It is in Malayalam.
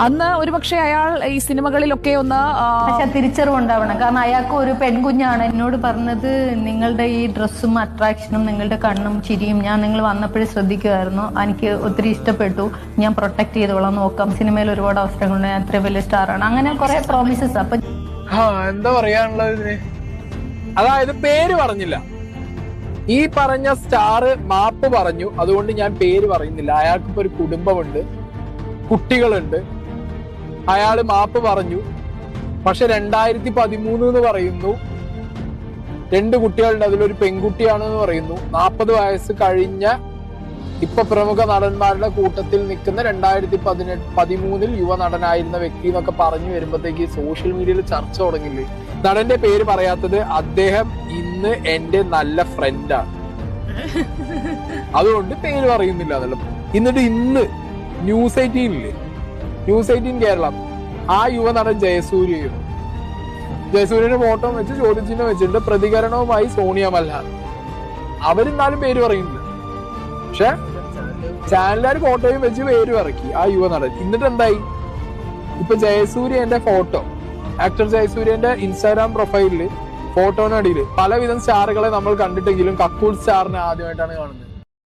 അന്ന് ഒരുപക്ഷെ അയാൾ ഈ സിനിമകളിലൊക്കെ ഒന്ന് പക്ഷെ തിരിച്ചറിവുണ്ടാവണം. കാരണം അയാൾക്ക് ഒരു പെൺകുഞ്ഞാണ്. എന്നോട് പറഞ്ഞത് നിങ്ങളുടെ ഈ ഡ്രസ്സും അട്രാക്ഷനും നിങ്ങളുടെ കണ്ണും ചിരിയും ഞാൻ നിങ്ങൾ വന്നപ്പോഴും ശ്രദ്ധിക്കുമായിരുന്നു എനിക്ക് ഒത്തിരി ഇഷ്ടപ്പെട്ടു. ഞാൻ പ്രൊട്ടക്ട് ചെയ്തോളാം നോക്കാം. സിനിമയിൽ ഒരുപാട് അവസരങ്ങളുണ്ട്. ഞാൻ അത്ര വലിയ സ്റ്റാറാണ്. അങ്ങനെ കുറെ പ്രോമിസസ് അപ്പൊ ആ എന്താ പറയാനുള്ളത് ഇതിന്? അതായത് പേര് പറഞ്ഞില്ല. ഈ പറഞ്ഞ സ്റ്റാർ മാപ്പ് പറഞ്ഞു. അതുകൊണ്ട് ഞാൻ പേര് പറയുന്നില്ല. അയാൾക്കിപ്പോ ഒരു കുടുംബമുണ്ട്. കുട്ടികളുണ്ട്. അയാൾ മാപ്പ് പറഞ്ഞു. പക്ഷെ രണ്ടായിരത്തി പതിമൂന്ന് എന്ന് പറയുന്നു. രണ്ട് കുട്ടികളുണ്ട്. അതിലൊരു പെൺകുട്ടിയാണെന്ന് പറയുന്നു. നാൽപ്പത് വയസ്സ് കഴിഞ്ഞ ഇപ്പൊ പ്രമുഖ നടന്മാരുടെ കൂട്ടത്തിൽ നിൽക്കുന്ന രണ്ടായിരത്തി പതിനെട്ട് പതിമൂന്നിൽ യുവ നടനായിരുന്ന വ്യക്തി എന്നൊക്കെ പറഞ്ഞു വരുമ്പോഴത്തേക്ക് സോഷ്യൽ മീഡിയയിൽ ചർച്ച തുടങ്ങില്ലേ? നടന്റെ പേര് പറയാത്തത് അദ്ദേഹം ഇന്ന് എന്റെ നല്ല ഫ്രണ്ടാണ് അതുകൊണ്ട് പേര് പറയുന്നില്ല. എന്നുള്ള എന്നിട്ട് ഇന്ന് ന്യൂസ് എയ്റ്റീനിൽ ന്യൂസ് എയ്റ്റീൻ കേരളം. ആ യുവനടൻ ജയസൂര്യയും. ജയസൂര്യന്റെ ഫോട്ടോ വെച്ച് ചോദ്യചിഹ്നം വെച്ചിട്ട് പ്രതികരണവുമായി സോണിയ മൽഹാർ. അവരെന്നാലും പേര് പറയുന്നില്ല പക്ഷെ ചാനലുകാർ ഫോട്ടോയും വെച്ച് പേര് പറക്കി ആ യുവനടൻ. എന്നിട്ട് എന്തായി? ഇപ്പൊ ജയസൂര്യന്റെ ഫോട്ടോ ആക്ടർ ജയസൂര്യന്റെ ഇൻസ്റ്റാഗ്രാം പ്രൊഫൈലിൽ ഫോട്ടോനടിയിൽ പലവിധം സ്റ്റാറുകളെ നമ്മൾ കണ്ടിട്ടെങ്കിലും കക്കൂൾ സ്റ്റാറിനെ ആദ്യമായിട്ടാണ് കാണുന്നത്.